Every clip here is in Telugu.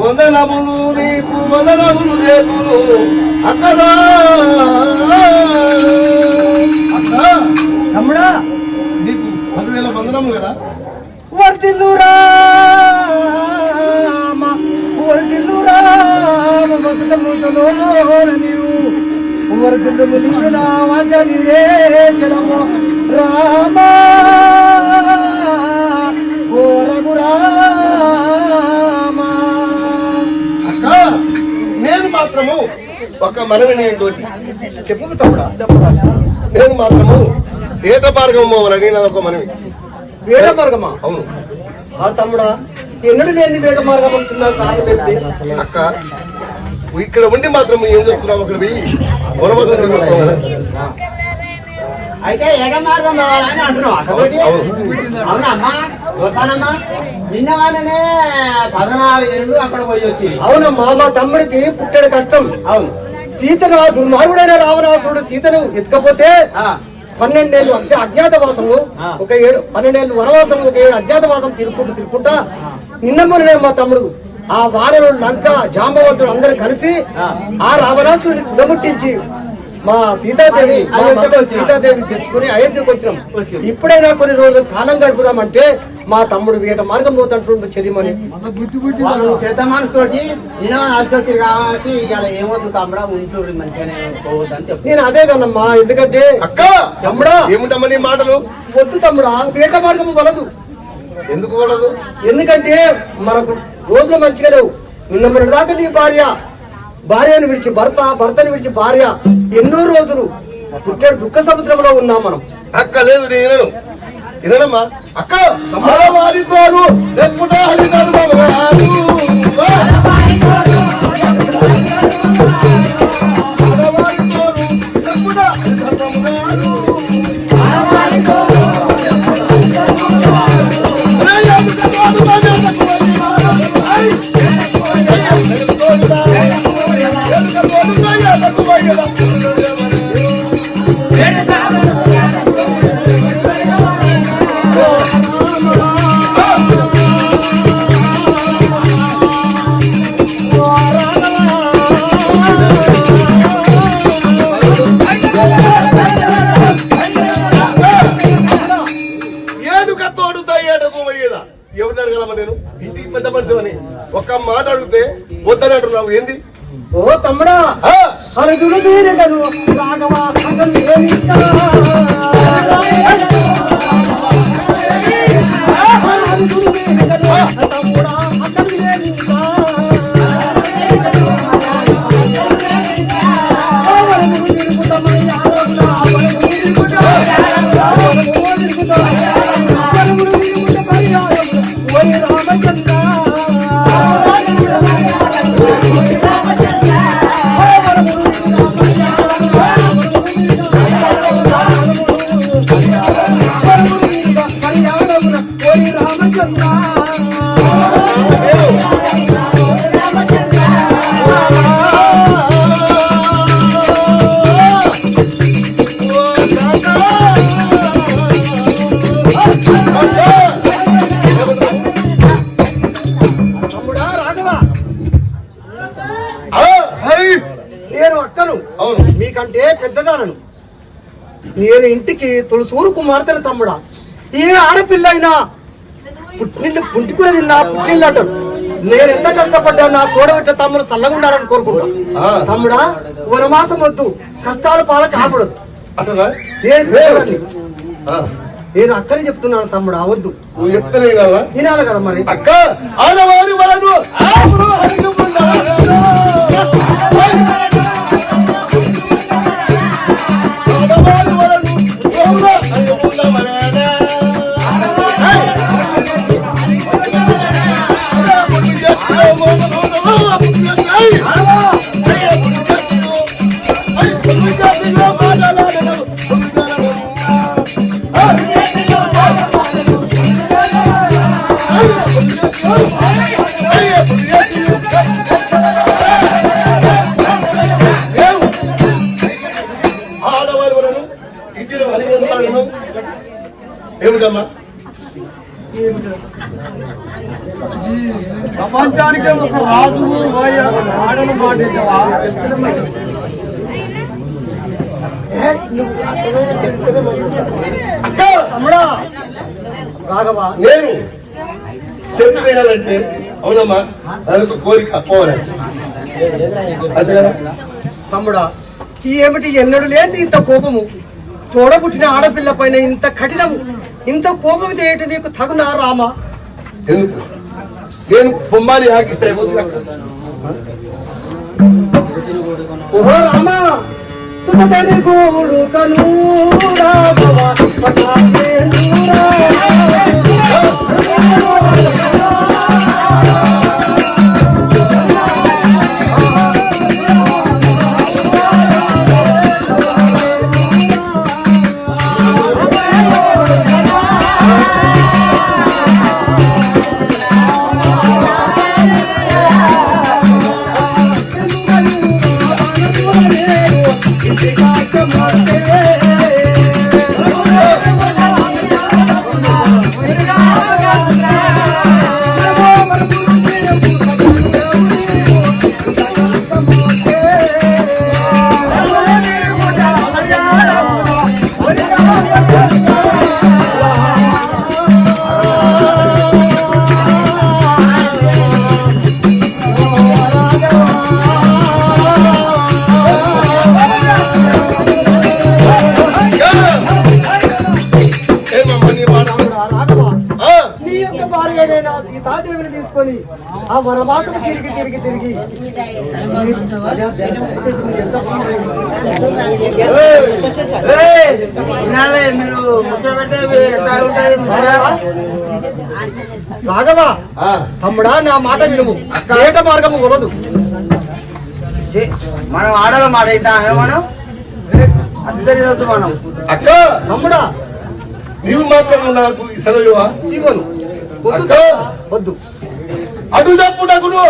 వందనములు నీకు వందనములు చేసును అక్కడ? తమ్ముడా? నీకు పదివేల వందనములు కదా? వర్దిల్లు రామ వసతముతలో నీవు వర్దిల్లు ముసుగున వాచలిడే జలము రామ. ఓ రఘురామ. అక్క నేను మాత్రము ఒక మనవి నేను చెప్పు తమ్ముడా. నేను మాత్రము ఏట మార్గం పోవాలని నా ఒక మనవి. వేట మార్గమా అవును. ఆ తమ్ముడా ఎన్నడూ లేని వేట మార్గం అంటున్నావు కారణం అక్క ఇక్కడ ఉండి మాత్రం ఏం చేస్తున్నాం అక్కడ పోయి? కదా అయితే ఎడ మార్గం కావాలని అంటున్నావు. అవును. అవునమ్మా వస్తానమ్మా నిన్న వాళ్ళనే పద్నాలుగు ఏళ్ళు అక్కడ పోయి వచ్చి అవునమ్మా మా తమ్ముడికి పుట్టడు కష్టం. అవును. సీతను దుర్మార్గుడైన రావణాసురుడు సీతను ఎత్తుకపోతే పన్నెండేళ్ళు అంటే అజ్ఞాతవాసము. ఒక ఏడు పన్నెండేళ్ళు వనవాసం ఒక ఏడు అజ్ఞాతవాసం తిరుక్కుంటూ తిరుక్కుంటా నిన్న మొన్ననే మా తమ్ముడు ఆ వానరుడు లంక జాంబవంతుడు అందరు కలిసి ఆ. రావణాసురుడిని తుదముట్టించి మా సీతాదేవి. సీతాదేవిని తెచ్చుకుని అయోధ్యకు వచ్చినాం. ఇప్పుడైనా కొన్ని రోజులు కాలం గడుపుదామంటే మా తమ్ముడు వేట మార్గం పోతుంటుండు చెరిమని. పెద్ద మనసు తోటి నిన్న నడిచి వచ్చారు కాబట్టి ఇవాళ ఏమవుతుంది తమ్ముడా ఉంటూరు మంచిగానే పోవద్దు అని చెప్పి నేను అదే కదమ్మా ఎందుకంటే అక్క! తమ్ముడా! ఏముంటమ్మా నీ మాటలు? వద్దు తమ్ముడా వేట మార్గం వలదు. ఎందుకు కూడదు ఎందుకంటే మనకు రోజులు మంచిగా లేవు. నిన్న దాకా నీ భార్య భార్యను విడిచి భర్త భర్తను విడిచి భార్య ఎన్నో రోజులు పుట్టాడు దుఃఖ సముద్రంలో ఉన్నాం మనం. అక్క లేదు నేను అక్క ఎప్పుడా హరిదారు బాబుగారు. అమ్మవారి నేను ఇంటికి తొలిసూరు కుమార్తెను తమ్ముడా. ఏ ఆడపిల్ల అయినా పుట్టినిల్లు పుంటికుని తిన్నా పుట్టిల్లు అంటాడు నేను ఎంత కష్టపడ్డా నా తోడబెట్ట తమ్ముడు సల్లగా ఉండాలని కోరుకుంటా. తమ్ముడా వనమాసం వద్దు కష్టాలు పాల కాకూడదు నేను అక్కని చెప్తున్నాను తమ్ముడా వద్దు. నువ్వు చెప్తేనే వినాలా? వినాలి కదా మరి. అక్క ఆడవారి ఏమిటమ్మా? ప్రపంచానికే ఒక రాజు ఆడను అక్క తమ్ముడా. రాఘవా? నేను చెప్పు తినాలంటే అవునమ్మా అదొక కోరిక పోవాలి అంతే కదా? తమ్ముడా ఏమిటి ఎన్నడు లేదు ఇంత కోపము? తోడబుట్టిన ఆడపిల్ల పైన ఇంత కఠినము? ఇంత కోపం చేయటం నీకు తగునా రామా? ఎందుకు? నేను బొమ్మాలి అక్క. ఓహో రామా సుతని గోడు కను రాఘవ తీసుకొని ఆ వనవాసము తిరిగి తిరిగి తిరిగి. రాఘవ తమ్ముడా నా మాట వినుము. ఏట మార్గము వలదు. మనం ఆడల మాట ఇద్దామే మనం? అక్క తమ్ముడా. నీవు మాత్రం నాకు సెలవువా ఇవ్వను. వద్దు అటు తప్పుడకును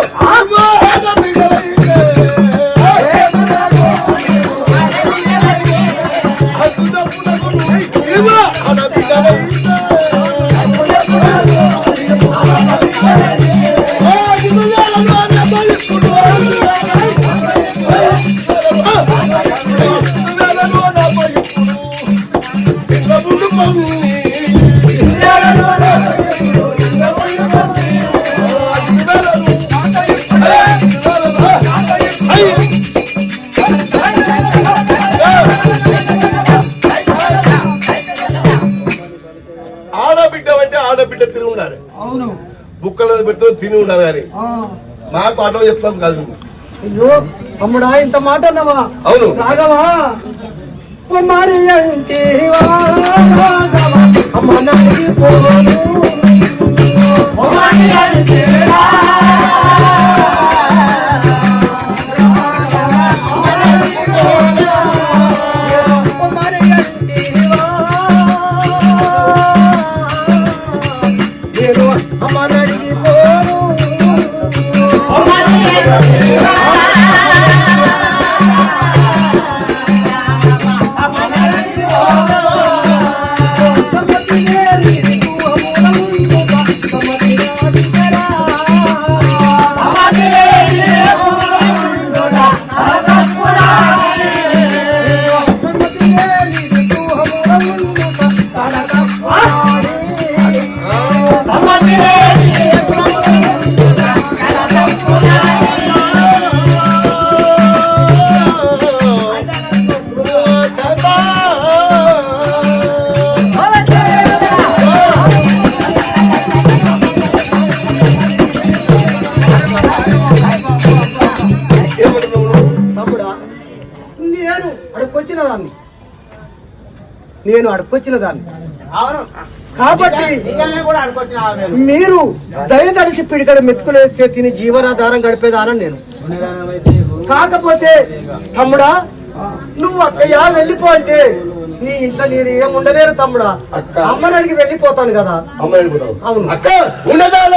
తిని ఉండాలి కానీ. మాకు ఆటో చెప్తాం కాదు. అయ్యో తమ్ముడా ఇంత మాట అన్నవా? అవును. రాఘవా అంటే అమ్మ నేను అడుక్కొచ్చిన దాన్ని. కాబట్టి మీరు దయదలిసి పిడికడ మెతుకులేస్తే తిని జీవనాధారం గడిపేదానని నేను. కాకపోతే తమ్ముడా నువ్వు అక్కయ్య వెళ్ళిపో అంటే నీ ఇంట్లో నేను ఏం ఉండలేను తమ్ముడా. అక్క. అమ్మని అడిగి వెళ్ళిపోతాను కదా. పోతావు అవును. అక్క ఉన్నదాల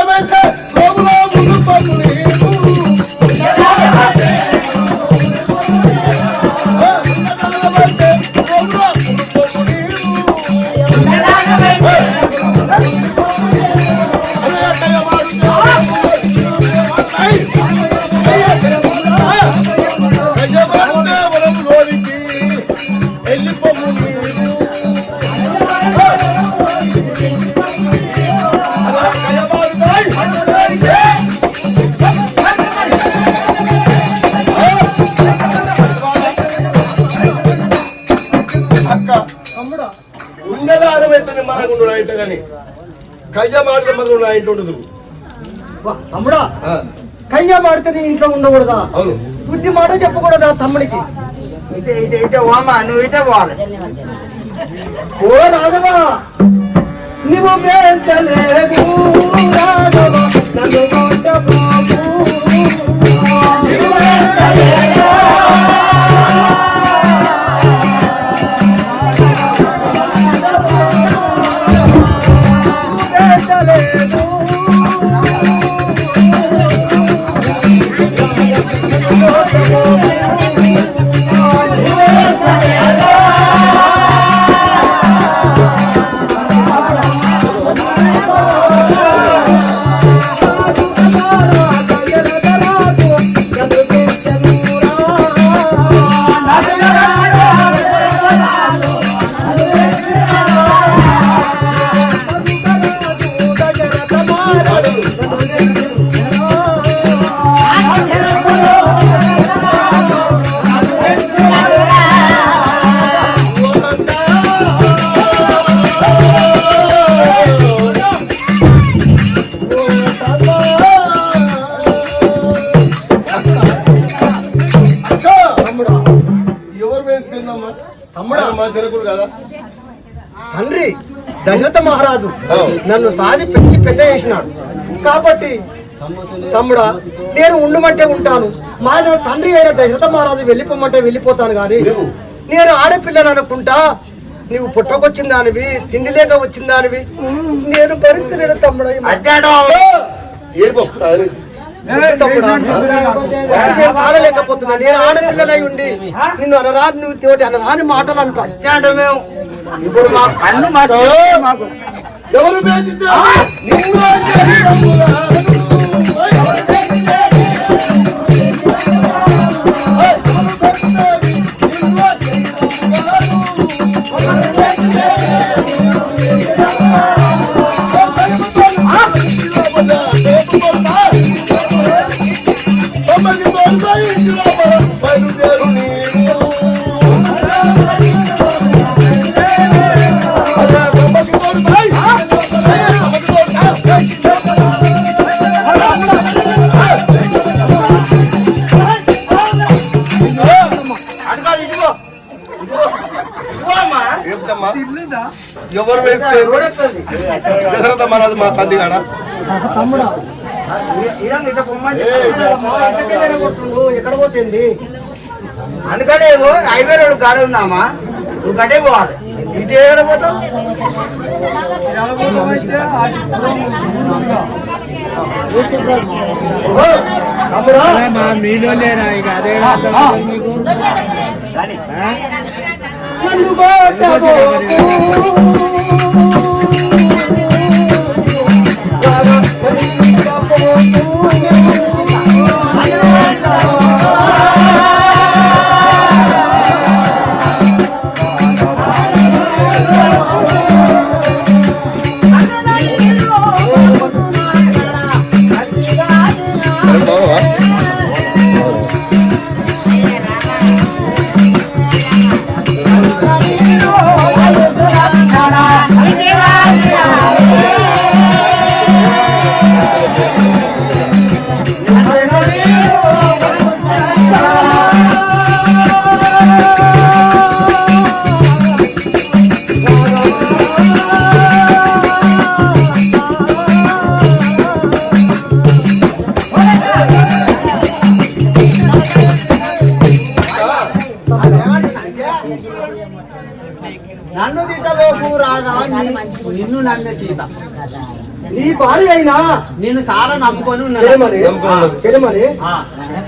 కయ్య మాట మాత్రం నా ఇంట ఉండదు. వా, తమ్ముడా కయ్య మాడితే నీ ఇంట్లో ఉండకూడదా? అవును. బుద్ధి మాట చెప్పకూడదా తమ్ముడికి? నువ్వు ఇటే పోవాలి. ఓ రాఘవా నువ్వు పెంచలేదు దశరథ మహారాజు. నన్ను సాది పెంచి పెద్ద చేసినాడు. కాబట్టి తమ్ముడా నేను ఉండమంటే ఉంటాను. మా నా తండ్రి అయిన దశరథ మహారాజు వెళ్ళిపోమంటే వెళ్ళిపోతాను కానీ నువ్వు? నేను ఆడపిల్లని అనుకుంటా. నీవు పుట్టకొచ్చిన దానివి తిండి లేక వచ్చిన దానివి. నేను భరించలేను తమ్ముడా నేను ఆడపిల్లనై ఉండి నిన్ను అనరాని నువ్వు తోటి అనరాని మాటలు అంటా. అడ్డాడు మేము. ఇప్పుడు మా కన్ను మాకు ఎవరు మహారాజు మా తండ్రి కాడా. ఎక్కడ పోతుంది అందుకనే హైవే రోడ్ కాడ ఉన్నామా? నువ్వు కట్టే పోవాలి. ఇటు ఎక్కడ పోతావు? తమ్ముడా నన్ను కొట్టబోకు. నన్ను నేను చాలా నమ్ముకొని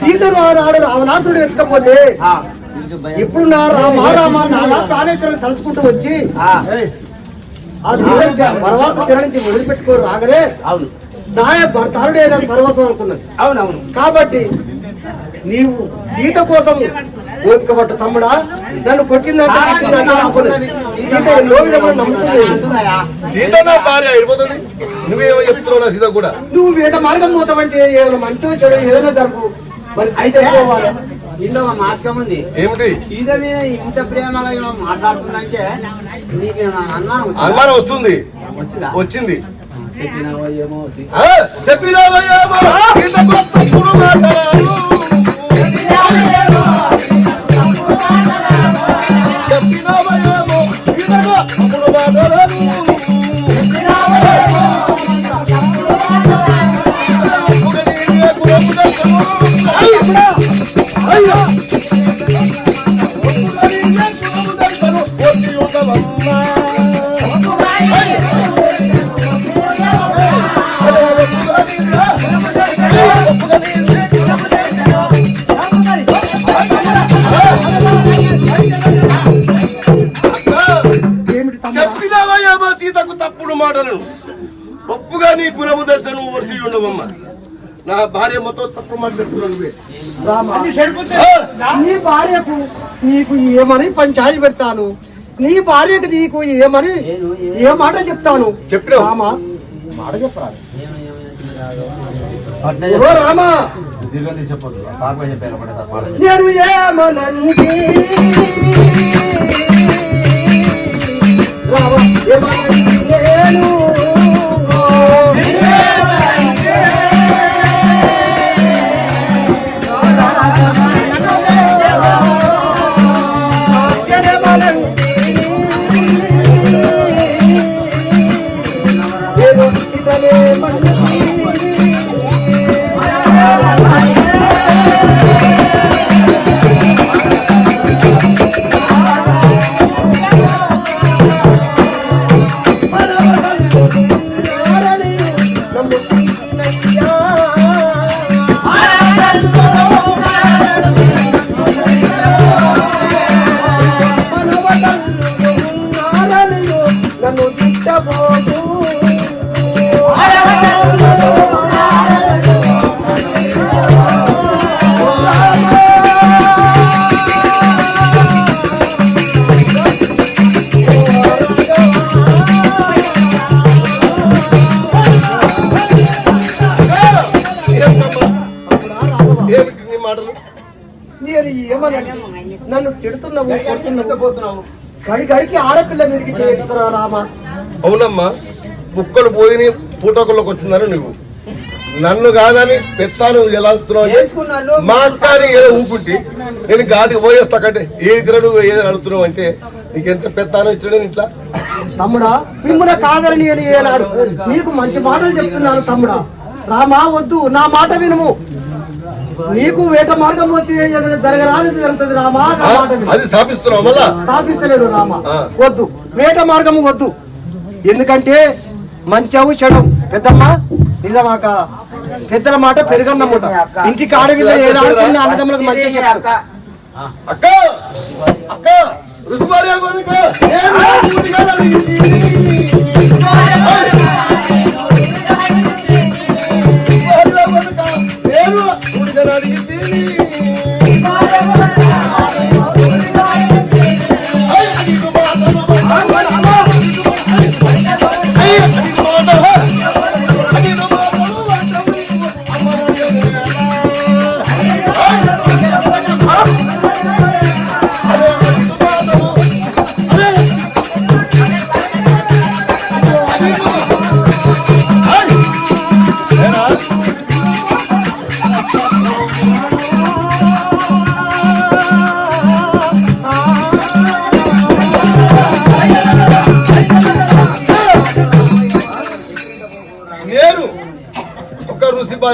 సీతను ఆనాడు ఆ, ఇప్పుడు నా రామ రామ నాలా ప్రాణేశ్వరం తలుచుకుంటూ వచ్చి ఆ, వనవాస నుంచి వదిలిపెట్టుకోరు రాగరే అవును. నా భర్తారుడే నాకు సర్వస్వం అనుకున్నది. అవునవును. కాబట్టి నీవు సీత కోసం ఓపిక పట్టు తమ్ముడా. నన్ను కొట్టిందంటే తిట్టిందంటే అనుకున్నది సీత ఎన్నో విధంగా నమ్ముతుంది. అంటున్నాయా? సీత నా భార్య అయిపోతుంది. నువ్వేమో చెప్తున్నావు నా సీత కూడా. నువ్వు వేట మార్గం పోతావంటే ఏమైనా మంచి చెడు ఏదైనా జరుపు. మరి సీత పోవాలి? ఇంట్లో ఒక మాతకం ఉంది. ఏమిటి? సీత మీద ఇంత ప్రేమగా మాట్లాడుతుందంటే నీకు అనుమానం వచ్చిందా? అనుమానం వస్తుంది. వచ్చిందా? చెప్పినావయ్యేమో. చెప్పినావయ్యేమో, అయ్యో! నా భార్య మొత్తం తప్పుడు మాట చెప్తున్నావు నువ్వే. రామా? ఆ, నీ భార్యకు నీకు ఏమని పంచాయతీ పెడతాను. నీ భార్యకు నీకు ఏమని ఏ మాట చెప్తాను? చెప్పినావు. రామా? మాట చెప్పరా? రామా! నేను ఏమనండి రామా ఏమనండి నేను నేను నేను ఏమనండి నన్ను తిడుతున్నావు కొడుతున్నావు. గడి గడికి ఆడపిల్ల మీదకి చేస్తారా రామా. అవునమ్మా కుక్కలు పోదిని పూటకుల్లోకి వచ్చిందని నువ్వు నన్ను కాదని పెత్తాను ఎలా నేర్చుకున్నాను. మా అక్కని ఏదో ఊపుంటి. నేను గాడికి పోయేస్తా కంటే ఏది తిన నువ్వు ఏదో అడుగుతున్నావు అంటే నీకు ఎంత పెత్తానం ఇచ్చాడు ఇంట్లో? తమ్ముడా మిమ్మల్ని కాదని నేను ఏనాడు నీకు మంచి మాటలు చెప్తున్నాను తమ్ముడా. రామా వద్దు నా మాట వినుము. నీకు వేట మార్గం జరగరాని జరుగుతుంది రామా. అది శాపిస్తున్నావు మళ్ళా? స్థాపిస్తలేడు రామ. వద్దు వేట మార్గము వద్దు. ఎందుకంటే మంచవు చెడు పెద్దమ్మ నిజమాక పెద్దల మాట పెరుగన్నముట. ఇంటికి ఆడవిల్ల ఏడాడుతున్న అన్నదమ్ములకు మంచి చెప్తా అక్క! అక్క! రుసుమారి అగోనిక. నేను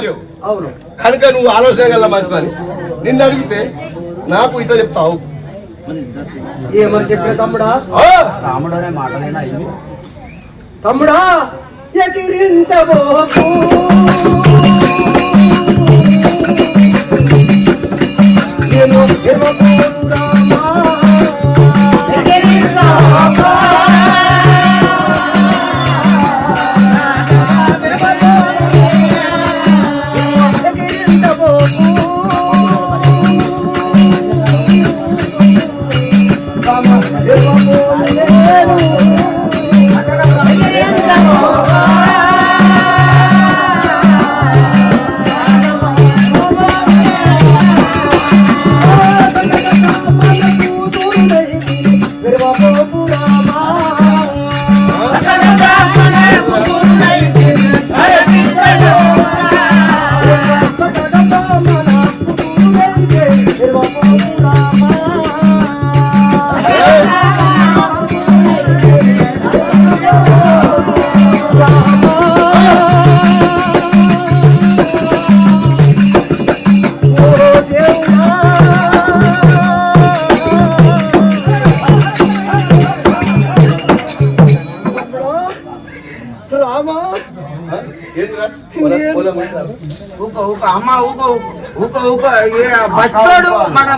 భార్య అవును. కనుక నువ్వు ఆలోచన గల మంచిదని నిన్ను అడిగితే నాకు ఇట్లా చెప్తావు. ఏమని చెప్పిన తమ్ముడా? ఆ, రాముడనే మాటలేనా ఇవి? తమ్ముడా ఎగిరించబోకు. నేను ఎర్రబోను రామా. అమ్మ మన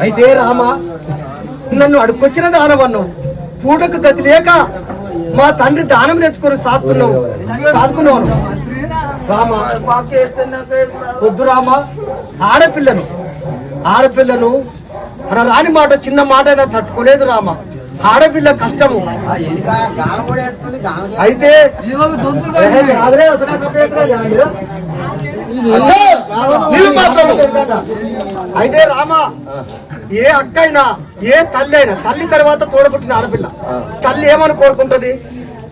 అయితే రామా నన్ను అడుకొచ్చిన దానవన్ను పూటకు గతి లేక మా తండ్రి దానం తెచ్చుకొని సాదుకున్నావు సాదుకున్నావు రామ వద్దు రామ ఆడపిల్లను ఆడపిల్లను మన రాని మాట చిన్న మాట అయినా తట్టుకోలేదు రామా. ఆడపిల్ల కష్టము. అయితే అయితే రామా ఏ అక్క అయినా ఏ తల్లి అయినా తల్లి తర్వాత తోడబుట్టిన ఆడపిల్ల తల్లి ఏమని కోరుకుంటది?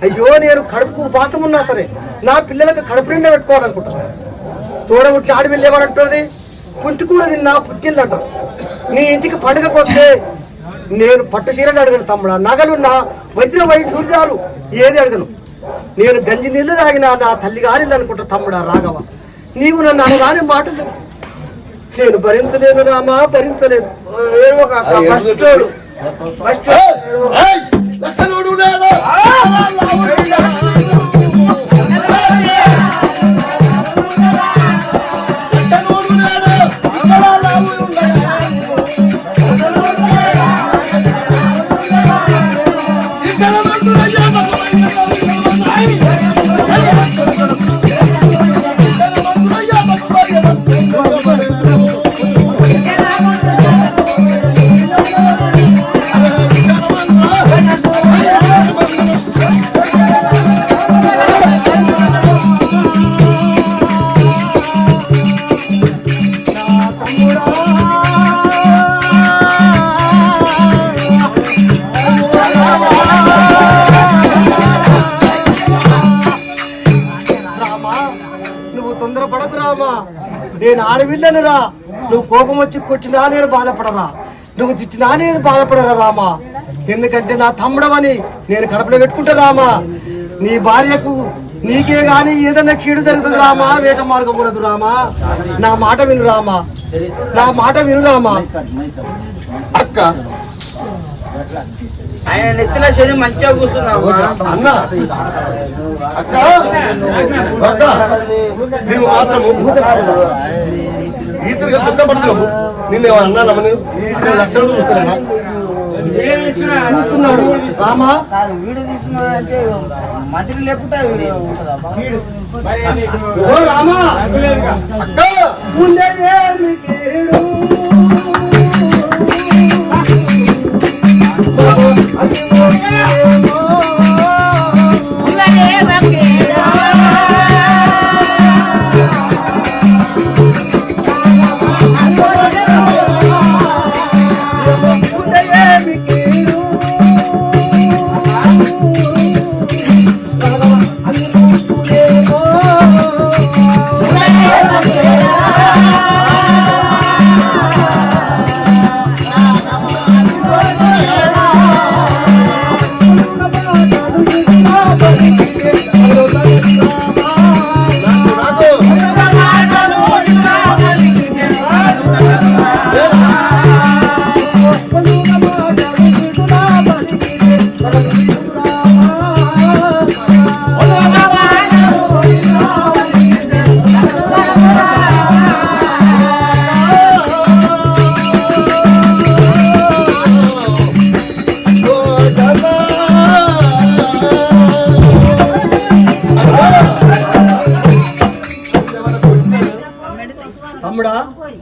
అయ్యో నేను కడుపుకు ఉపాసం ఉన్నా సరే నా పిల్లలకు కడుపు నిండా పెట్టుకోవాలనుకుంటా తోడబుట్టి ఆడపిల్ల ఏమనంటుంది పుట్టుకూర నిన్న పుట్టిల్లంట. నీ ఇంటికి పండుగకు వస్తే నేను పట్టు చీరలు అడగను తమ్ముడా నగలున్నా వచ్చిన వైట్ చూడిదారు ఏది అడగను నేను గంజి నీళ్ళు తాగినా నా తల్లి గారిల్లు అనుకుంటా తమ్ముడా రాఘవ నీవు నన్ను అనగానే మాటలు నేను భరించలేను రామా భరించలేను ఏడవక అక్క ఆడవిల్లను రా నువ్వు కోపం వచ్చి కొట్టినా నేను బాధపడరా. నువ్వు తిట్టినా నేను బాధపడరా రామా. ఎందుకంటే నా తమ్ముడవని నేను కడుపులో పెట్టుకుంటా రామా. నీ భార్యకు నీకే గాని ఏదన్నా కీడు జరుగుతుంది రామా? వేట మార్గం ఉండదు రామా. నా మాట విను రామా. నా మాట విను రామా. అక్క. ఆయన నెత్తిన శని మంచిగా కూర్చున్నావు? అన్న. అక్క. నీవు మాత్రము దుఃఖపడుతున్నావు నిన్నేమో అన్నానమ్మ నేను లక్షలు చూస్తున్నాడు రామా వీడియో తీసుకున్నా అంటే మంత్రి లేకుండా ఓ రామా! అక్క! ఉండేదేమి కీడు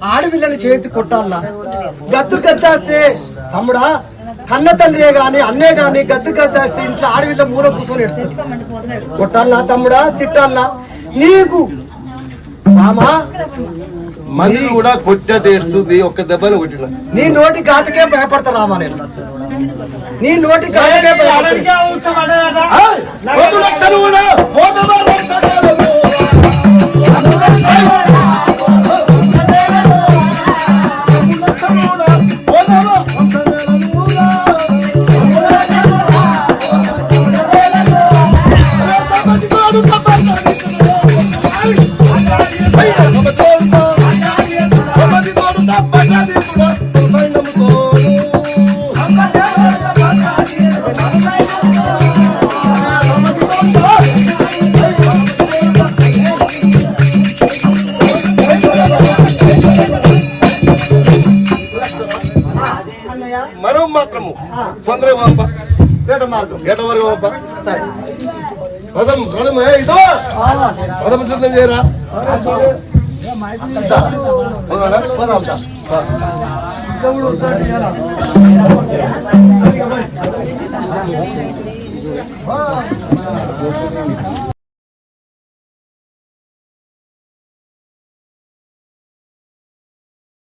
ఆడపిల్లని చేతి కొట్టాలన్నా గద్దు గద్దాస్తే తమ్ముడా కన్న తండ్రియే గాని అన్నే గాని గద్దు గద్దాస్తే ఇంట్లో ఆడపిల్ల మూల కూర్చొని ఎడుతుంది కొట్టాలనా తమ్ముడా చిట్టాలనా నీకు మామా మంది కూడా కొట్ట తీస్తుంది ఒక్క దెబ్బను కొట్టిన. నీ నోటి గాతకే భయపడతా రామా నేను. నీ నోటి గాతకే భయపడతా సరే. పదం పదం ఇదో! పదం సిద్ధం చేయరా?